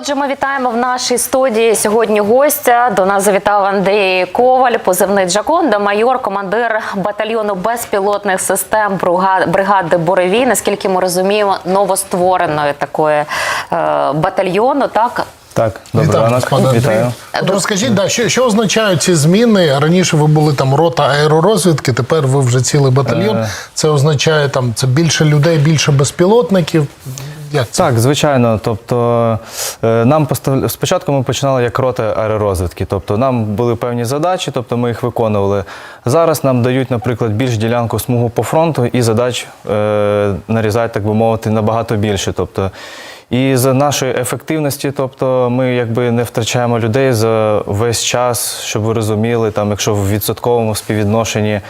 Отже, ми вітаємо в нашій студії сьогодні гостя. До нас завітав Андрій Коваль, позивний Джаконда, майор, командир батальйону безпілотних систем бруга- бригади Буревій. Наскільки ми розуміємо, новоствореної такої е, батальйону. Так Так, ранок. Вітаю. От розкажіть, да, що, що означають ці зміни? Раніше ви були там рота аеророзвідки, тепер ви вже цілий батальйон. Е. Це означає там це більше людей, більше безпілотників. Як це? Так, звичайно. Тобто е, нам постав... спочатку ми починали як рота аеророзвідки. Тобто нам були певні задачі, тобто ми їх виконували. Зараз нам дають, наприклад, більш ділянку смугу по фронту і задач е, нарізають, так би мовити, набагато більше. Тобто, і за нашої ефективності, тобто ми якби не втрачаємо людей за весь час, щоб ви розуміли, там, якщо в відсотковому співвідношенні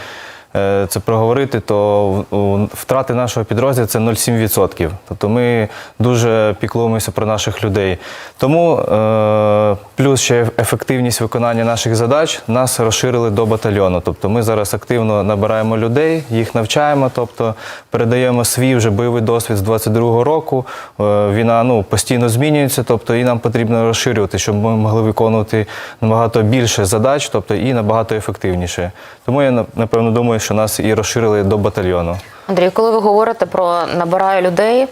це проговорити, то втрати нашого підрозділу це 0,7%. Тобто ми дуже піклуємося про наших людей. Тому е, плюс ще ефективність виконання наших задач нас розширили до батальйону. Тобто ми зараз активно набираємо людей, їх навчаємо, тобто передаємо свій вже бойовий досвід з 22-го року. Е, Війна ну, постійно змінюється, тобто і нам потрібно розширювати, щоб ми могли виконувати набагато більше задач, тобто і набагато ефективніше. Тому я напевно думаю, що нас і розширили до батальйону. Андрій, коли ви говорите про набираю людей,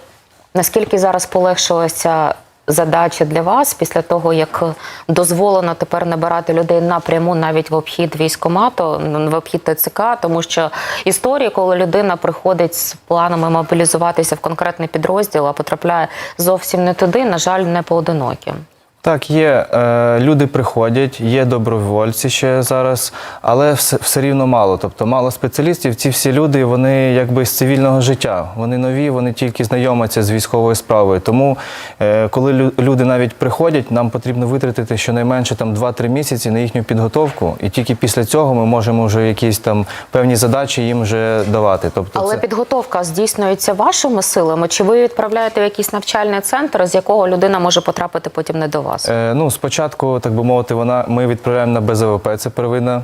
наскільки зараз полегшилася задача для вас після того, як дозволено тепер набирати людей напряму навіть в обхід військомату, ну, в обхід ТЦК, тому що історії, коли людина приходить з планами мобілізуватися в конкретний підрозділ, а потрапляє зовсім не туди, на жаль, не поодинокі. Так, є е, люди приходять, є добровольці ще зараз, але все, все рівно мало. Тобто мало спеціалістів. Ці всі люди вони якби з цивільного життя. Вони нові, вони тільки знайомляться з військовою справою. Тому, е, коли лю- люди навіть приходять, нам потрібно витратити щонайменше там 2-3 місяці на їхню підготовку, і тільки після цього ми можемо вже якісь там певні задачі їм вже давати. Тобто, Але це... підготовка здійснюється вашими силами, чи ви відправляєте в якийсь навчальний центр, з якого людина може потрапити потім не до вас? Е, ну, спочатку, так би мовити, вона, ми відправляємо на БЗВП, це первинна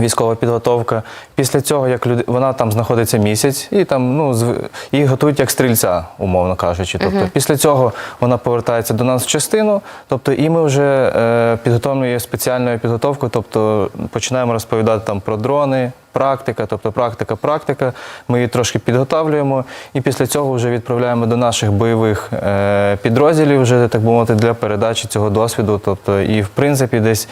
військова підготовка. Після цього, як люди, вона там знаходиться місяць, і там ну, зв- її готують як стрільця, умовно кажучи. Тобто, після цього вона повертається до нас в частину, тобто, і ми вже е, підготовлюємо її спеціальною підготовкою, тобто починаємо розповідати там про дрони. Практика, тобто практика, практика. Ми її трошки підготовлюємо і після цього вже відправляємо до наших бойових е, підрозділів, вже так би мовити, для передачі цього досвіду. Тобто, і в принципі, десь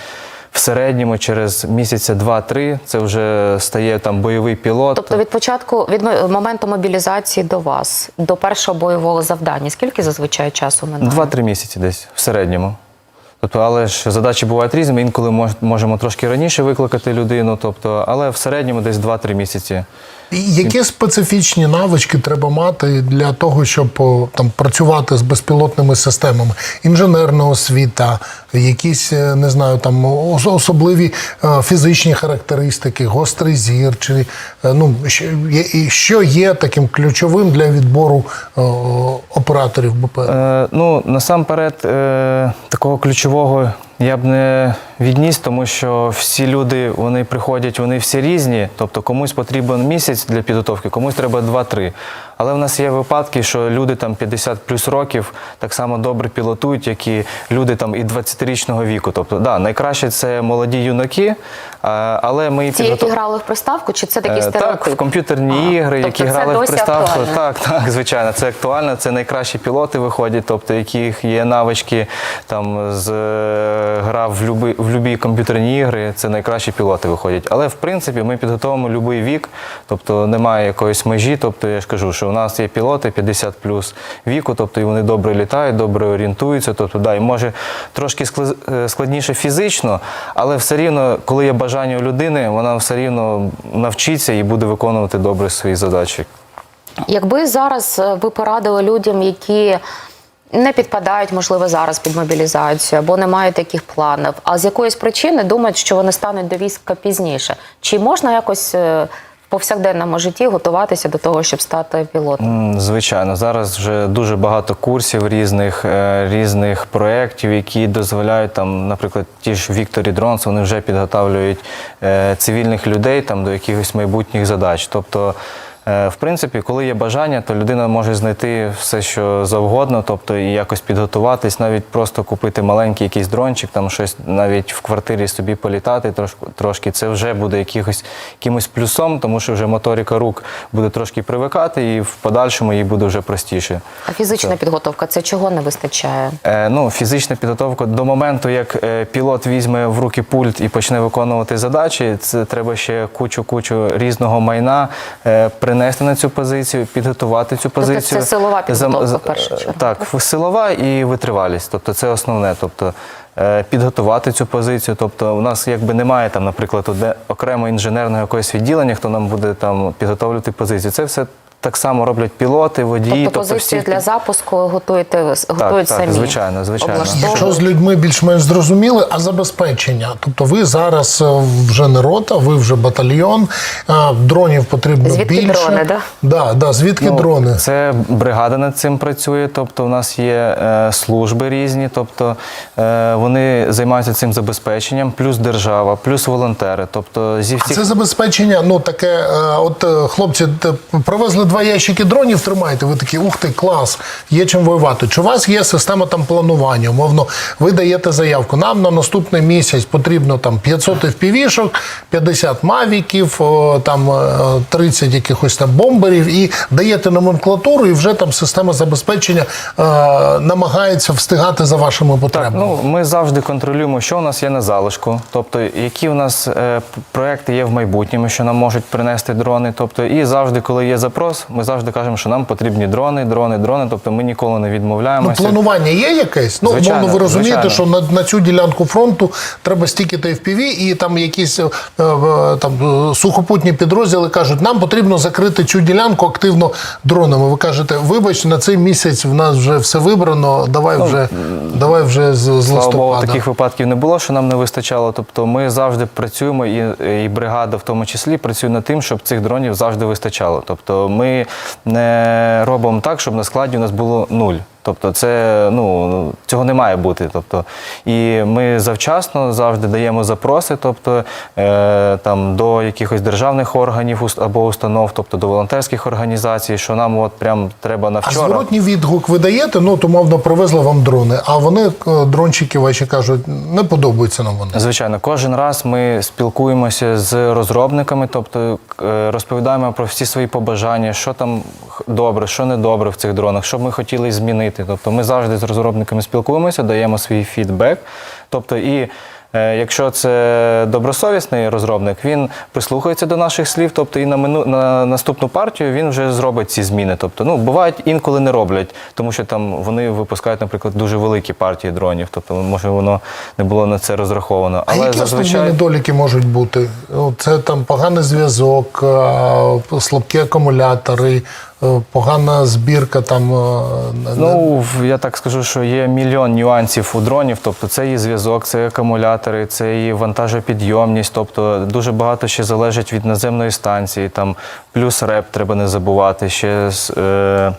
в середньому через місяця два-три це вже стає там бойовий пілот. Тобто від початку від моменту мобілізації до вас до першого бойового завдання, скільки зазвичай часу минає? Два-три місяці десь в середньому. Тобто, але ж задачі бувають різними. Інколи мож, можемо трошки раніше викликати людину, тобто, але в середньому десь 2-3 місяці. І Які специфічні навички треба мати для того, щоб там працювати з безпілотними системами? Інженерна освіта, якісь е, не знаю, там особливі е, фізичні характеристики, гострий зір, чи е, ну що є, таким ключовим для відбору операторів БП? Е, ну, насамперед, е, такого ключового я б не відніс, тому що всі люди вони приходять, вони всі різні. Тобто комусь потрібен місяць для підготовки, комусь треба 2-3. Але в нас є випадки, що люди там 50 плюс років так само добре пілотують, як і люди там і 20-річного віку. Тобто, да, найкраще це молоді юнаки, але ми Ті, які грали в приставку, чи це такий Е, стереотип? Так, в комп'ютерні Ага. ігри, Тобто які грали в приставку. актуально? Так, так, звичайно, це актуально. Це найкращі пілоти виходять, тобто яких є навички там з е, гра в любі, в любі комп'ютерні ігри, це найкращі пілоти виходять. Але в принципі ми підготовимо будь-який вік, тобто немає якоїсь межі. Тобто я ж кажу, що у нас є пілоти 50 плюс віку, тобто і вони добре літають, добре орієнтуються. Тобто, да, і може трошки е, складніше фізично, але все рівно, коли є бажання у людини, вона все рівно навчиться і буде виконувати добре свої задачі. Якби зараз е, ви порадили людям, які не підпадають, можливо, зараз під мобілізацію або не мають таких планів, а з якоїсь причини думають, що вони стануть до війська пізніше. Чи можна якось е, повсякденному житті готуватися до того, щоб стати пілотом? Звичайно, зараз вже дуже багато курсів різних, е, різних проєктів, які дозволяють там, наприклад, ті ж Вікторі Дронс, вони вже підготовлюють е, цивільних людей там до якихось майбутніх задач. Тобто В принципі, коли є бажання, то людина може знайти все, що завгодно, тобто і якось підготуватись, навіть просто купити маленький якийсь дрончик, там щось навіть в квартирі собі політати трошки. Це вже буде якихось, якимось плюсом, тому що вже моторика рук буде трошки привикати, і в подальшому їй буде вже простіше. А фізична підготовка це чого не вистачає? Е, ну, фізична підготовка до моменту, як е, пілот візьме в руки пульт і почне виконувати задачі, це треба ще кучу-кучу різного майна е, принести на цю позицію, підготувати цю позицію. Тобто це силова підготовка, в першу чергу, Так, силова і витривалість. Тобто це основне. Тобто е, підготувати цю позицію. Тобто, у нас якби немає там, наприклад, окремо інженерного якогось відділення, хто нам буде там підготовлювати позицію. Це все. Так само роблять пілоти, водії. Тобто позиції всі- для запуску готуєте готують так, самі. звичайно, звичайно. Облаштовують. Якщо з людьми більш-менш зрозуміли, а забезпечення. Тобто ви зараз е, вже не рота, ви вже батальйон, дронів потрібно Звідки більше. дрони, да? Да, да, звідки Ну, дрони? Це бригада над цим працює. Тобто, у нас є е, служби різні, тобто е, вони займаються цим забезпеченням, плюс держава, плюс волонтери. Тобто зі А це забезпечення, ну таке, е, от е, хлопці привезли два ящики дронів, тримайте. Ви такі, ух ти, клас, є чим воювати. Чи у вас є система там планування? Умовно, ви даєте заявку. Нам на наступний місяць потрібно там 500 FPV-шок, 50 мавіків, там е, 30 якихось там бомберів, і даєте номенклатуру, і вже там система забезпечення е, намагається встигати за вашими потребами. Ну, ми завжди контролюємо, що у нас є на залишку, тобто які у нас е, проекти є в майбутньому, що нам можуть принести дрони. Тобто, і завжди, коли є запрос, ми завжди кажемо, що нам потрібні дрони, дрони, дрони. Тобто ми ніколи не Ну, планування є якесь? Ну, Звичайно, умовно, ви розумієте, звичайно. що на, на цю ділянку фронту треба стільки то FPV, і там якісь е, е, там, е, сухопутні підрозділи кажуть, нам потрібно закрити цю ділянку активно дронами. Ви кажете, вибач, на цей місяць в нас вже все вибрано, давай вже, давай вже з, з Ну, Слава листопада. Богу, таких випадків не було, що нам не вистачало. Тобто ми завжди працюємо, і, і бригада в тому числі працює над тим, щоб цих дронів завжди вистачало. Тобто ми не робимо так, щоб на складі у нас було нуль. Тобто, це ну цього не має бути. Тобто, і ми завчасно завжди даємо запроси, тобто е, там до якихось державних органів або установ, тобто до волонтерських організацій, що нам от прям треба на А вчора. зворотній відгук ви даєте, ну, то, мовно, привезли вам дрони, а вони, е, дрончики ваші кажуть, не подобаються нам вони. Звичайно, кожен раз ми спілкуємося з розробниками, тобто е, розповідаємо про всі свої побажання, що там добре, що не добре в цих дронах, що б ми хотіли змінити. Тобто ми завжди з розробниками спілкуємося, даємо свій фідбек. Тобто, і е, якщо це добросовісний розробник, він прислухається до наших слів, тобто і на мину на наступну партію він вже зробить ці зміни. Тобто, ну бувають інколи не роблять, тому що там вони випускають, наприклад, дуже великі партії дронів. Тобто, може воно не було на це розраховано. А Але які зазвичай основні недоліки можуть бути? Це там поганий зв'язок, слабкі акумулятори, погана збірка. Там, е, Ну, я так скажу, що є мільйон нюансів у дронів. Тобто це і зв'язок, це і акумулятори, це і вантажопідйомність. Тобто дуже багато ще залежить від наземної станції. Там плюс реп треба не забувати. Ще е,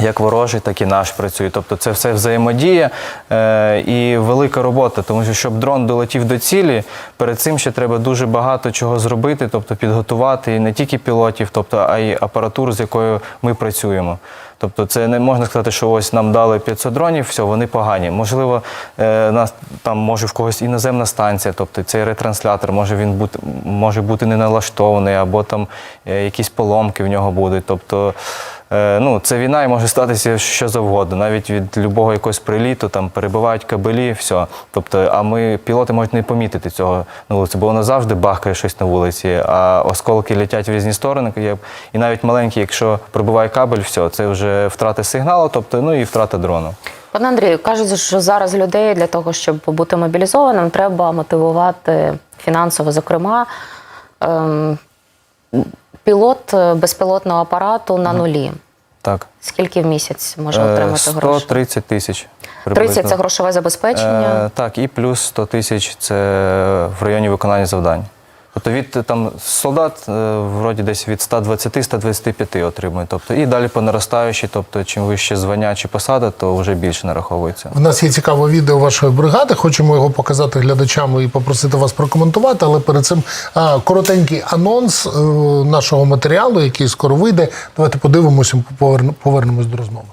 як ворожий, так і наш працює. Тобто це все взаємодія е, і велика робота. Тому що щоб дрон долетів до цілі, перед цим ще треба дуже багато чого зробити, тобто підготувати не тільки пілотів, тобто, а й апаратуру, з якою ми працюємо. Тобто це не можна сказати, що ось нам дали 500 дронів, все, вони погані. Можливо, е, нас там може в когось іноземна станція, тобто цей ретранслятор може він бути може бути не налаштований, або там е, якісь поломки в нього будуть. Тобто, ну, це війна і може статися що завгодно, навіть від любого якогось приліту, там перебивають кабелі, все. Тобто, а ми пілоти можуть не помітити цього на вулиці, бо воно завжди бахкає щось на вулиці, а осколки летять в різні сторони. І навіть маленький, якщо пробиває кабель, все, це вже втрата сигналу, тобто, ну і втрата дрону. Пане Андрію, кажуть, що зараз людей для того, щоб бути мобілізованим, треба мотивувати фінансово. Зокрема, ем, пілот е, безпілотного апарату на нулі. Так. Скільки в місяць може Е, отримати гроші? 130 тисяч. 30 – це грошове забезпечення. Е, так, і плюс 100 тисяч це в районі виконання завдань. Тобто від е, там солдат е, вроді десь від 120-125 отримує. Тобто, і далі по наростаючій, тобто чим вище звання чи посада, то вже більше нараховується. В нас є цікаве відео вашої бригади. Хочемо його показати глядачам і попросити вас прокоментувати. Але перед цим а, коротенький анонс е, нашого матеріалу, який скоро вийде. Давайте подивимося, поверн- повернемось до розмови.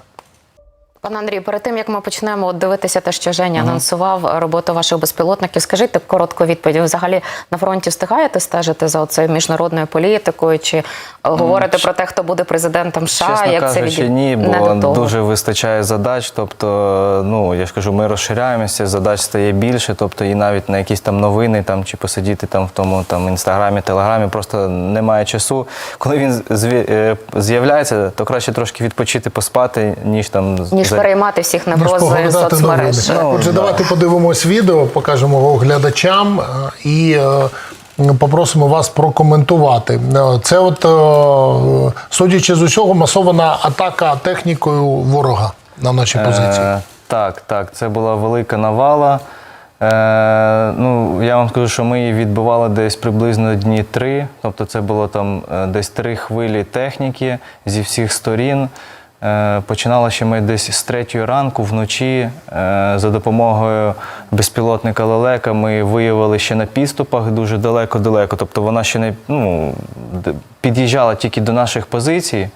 Пане Андрію, перед тим як ми почнемо дивитися те, що Женя анонсував роботу ваших безпілотників, скажіть коротку відповідь. Взагалі на фронті встигаєте стежити за цією міжнародною політикою? Чи е, говорите про те, хто буде президентом США? Чесно як це від... ні, не бо того? дуже вистачає задач. Тобто, ну я ж кажу, ми розширяємося, задач стає більше. Тобто, і навіть на якісь там новини там чи посидіти там в тому там інстаграмі, телеграмі, просто немає часу. Коли він е, з'являється, то краще трошки відпочити, поспати, ніж там з- ніж переймати всіх неврози соцмереж. Ну, Отже, да. давайте подивимось відео, покажемо його глядачам е, і е, попросимо вас прокоментувати. Е, Це, от, судячи з усього, масована атака технікою ворога на наші позиції. Е, так, так, це була велика навала. Е, ну, я вам скажу, що ми її відбивали десь приблизно дні три. Тобто це було там десь три хвилі техніки зі всіх сторін. Е, починали ще ми десь з третьої ранку вночі. Е, за допомогою безпілотника лелека ми виявили ще на підступах дуже далеко-далеко. Тобто вона ще не ну, під'їжджала тільки до наших позицій.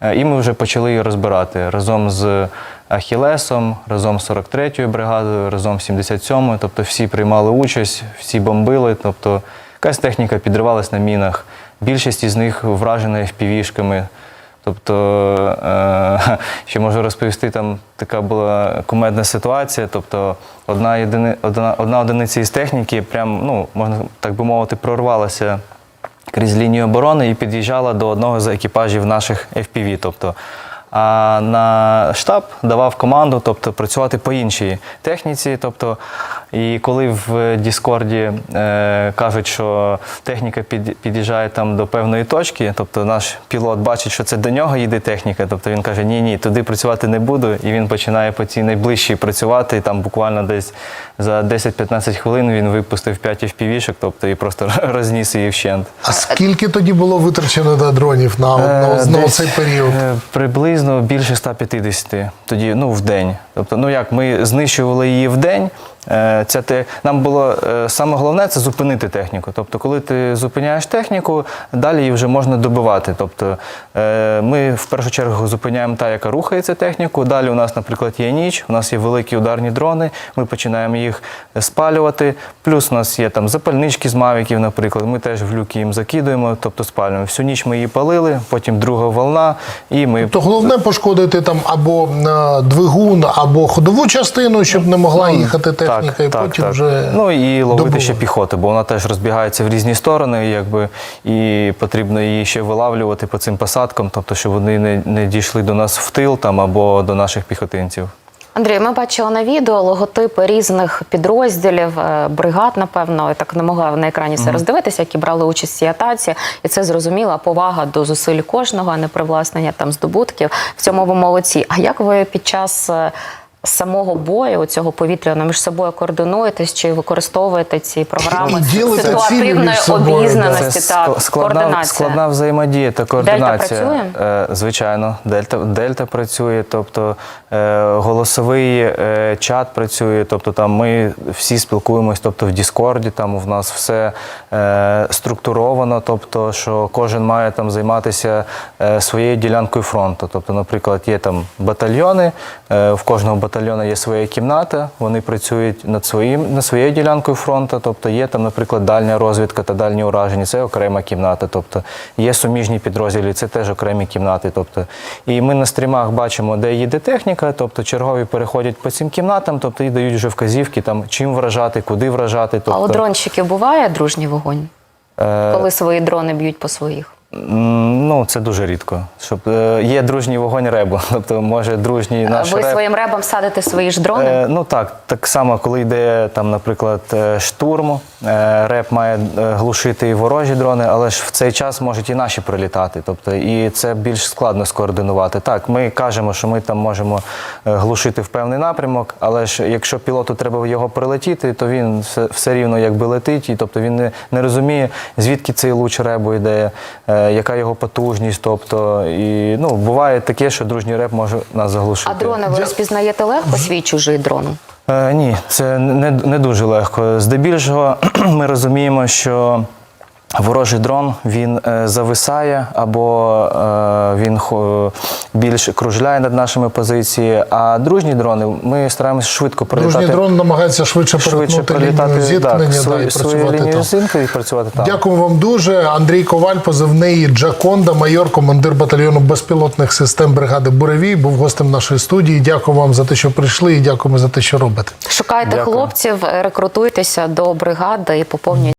Е, І ми вже почали її розбирати разом з Ахілесом, разом з 43-ю бригадою, разом з 77-ю. Тобто всі приймали участь, всі бомбили. Тобто якась техніка підривалась на мінах. Більшість із них вражена FPV-шками. Тобто, ще можу розповісти, там така була кумедна ситуація. Тобто, одна, єдини, одна, одна одиниця із техніки, прям, ну, можна так би мовити, прорвалася крізь лінію оборони і під'їжджала до одного з екіпажів наших FPV. Тобто, а на штаб давав команду, тобто працювати по іншій техніці. Тобто, і коли в Діскорді е, кажуть, що техніка під, під'їжджає там до певної точки, тобто наш пілот бачить, що це до нього їде техніка, тобто він каже, ні, ні, туди працювати не буду. І він починає по цій найближчій працювати. І там буквально десь за 10-15 хвилин він випустив 5 FPV-шок, тобто і просто розніс її вщент. А скільки тоді було витрачено на дронів на, на, Е, на цей період? е, Приблизно більше 150 тоді, ну, в день. Тобто, ну як ми знищували її в день. Е, Ця те, нам було е, саме головне це зупинити техніку. Тобто, коли ти зупиняєш техніку, далі її вже можна добивати. Тобто, е, ми в першу чергу зупиняємо та, яка рухається техніку. Далі у нас, наприклад, є ніч, у нас є великі ударні дрони. Ми починаємо їх спалювати. Плюс у нас є там запальнички з мавіків, наприклад. Ми теж в люки їм закидуємо, тобто спалюємо. Всю ніч ми її палили, потім друга волна, і ми То головне пошкодити там або двигун, або ходову частину, щоб не могла їхати техніка, і потім вже ну і ловити добувати. ще піхоту, бо вона теж розбігається в різні сторони, якби і потрібно її ще вилавлювати по цим посадкам, тобто щоб вони не, не дійшли до нас в тил там або до наших піхотинців. Андрій, ми бачили на відео логотипи різних підрозділів, е, бригад, напевно, я так не могла на екрані все роздивитися, які брали участь в цій атаці. І це зрозуміла повага до зусиль кожного, а не привласнення там здобутків. В цьому ви молодці. А як ви під час е, самого бою, цього повітряного між собою координуєтесь чи використовуєте ці програми І ситуативної собою, обізнаності? Так, складна, координація. складна взаємодія та координація. працює? Е, Звичайно, дельта, дельта працює, тобто е, голосовий е, чат працює, тобто там ми всі спілкуємось, тобто в Діскорді, там в нас все структуровано, тобто що кожен має там займатися своєю ділянкою фронту. Тобто, наприклад, є там батальйони, в кожного батальйону є своя кімната, вони працюють над своїм над своєю ділянкою фронту. Тобто є там, наприклад, дальня розвідка та дальні ураження, це окрема кімната. Тобто є суміжні підрозділи, це теж окремі кімнати. Тобто, і ми на стрімах бачимо, де їде техніка, тобто чергові переходять по цим кімнатам, тобто і дають вже вказівки, там чим вражати, куди вражати. Тобто, А у дронщиків буває дружній вогонь, е, коли свої дрони б'ють по своїх? Ну це дуже рідко. Щоб е, є дружній вогонь ребу, тобто може дружній наш Ви реб. своїм ребом садите свої ж дрони? Е, ну так, так само, коли йде там, наприклад, е, штурм, реп має е, глушити і ворожі дрони, але ж в цей час можуть і наші прилітати. Тобто, і це більш складно скоординувати. Так, ми кажемо, що ми там можемо е, глушити в певний напрямок, але ж якщо пілоту треба його прилетіти, то він все, все рівно якби летить, і тобто він не, не розуміє, звідки цей луч ребу йде, е, яка його потужність. Тобто, і ну буває таке, що дружній реп може нас заглушити. А дрони ви розпізнаєте легко свій чужий дрон? Е, ні, це не, не дуже легко. Здебільшого ми розуміємо, що ворожий дрон він е, зависає або е, він більш кружляє над нашими позиціями, а дружні дрони ми стараємося швидко пролітати. Дружній дрон намагається швидше швидше перетнути пролітати зіткнення так, да, свою, і свою працювати там. і працювати там. Дякую вам дуже. Андрій Коваль, позивний Джаконда, майор, командир батальйону безпілотних систем бригади Буревій, був гостем нашої студії. Дякую вам за те, що прийшли, і дякуємо за те, що робите. Шукайте Дякую. хлопців, рекрутуйтеся до бригади і поповнюйте.